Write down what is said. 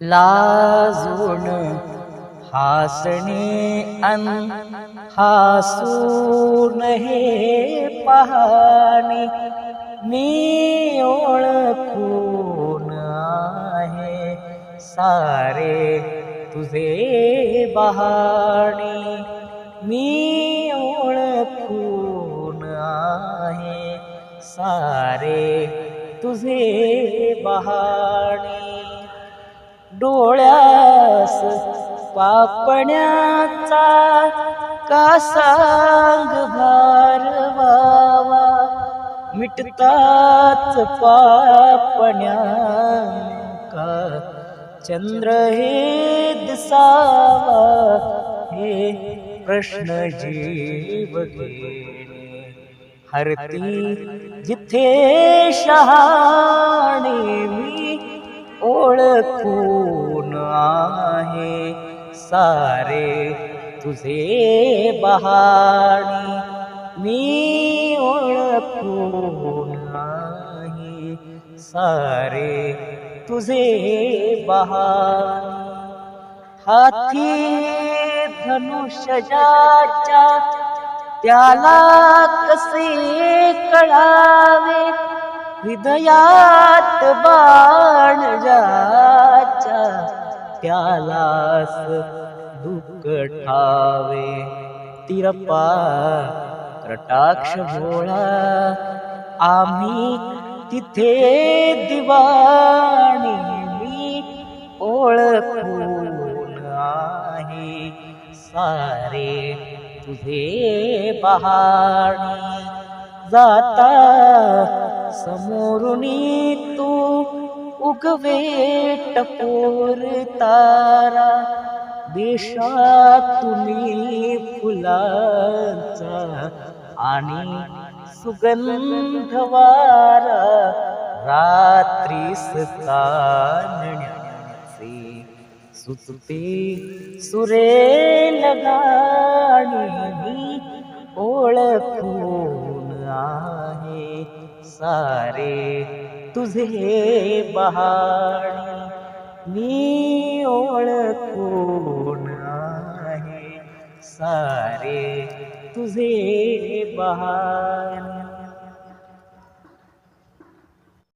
लाजून हासणे अन हासून हे पहाणे मी ओळखून आहे सारे तुझे बहाणे मी ओळखून आहे सारे तुझे बहाणे डोळ्यास पापण्याचा का सांग भारवावा मिटताच पापण्या का चंद्र हे दिसावा हे प्रश्न जीव घेणे. हरती जिथे शहाणे मी ओळखून आहे सारे तुझे बहाणी. मी ओळखून आहे सारे तुझे बहाणी. हाती धनुष्याच्या त्याला कसे कळावे? हृदयात बाण जाचा त्यालास दुःख ठावे. तिरपा कटाक्ष भोळा आम्ही तिथे दिवाणी मी ओळखून आहे. सारे तुझे बहाणी. जाता समोरुणी तू उगवे टपोर तारा देशातुनी फुलांचा आणि सुगंधवारा, रात्री कानण्याचे सुचते सुरे लगाणी ओळखू सारे तुझे बहाणी मी ओळखून आहे सारे तुझे बहाणी.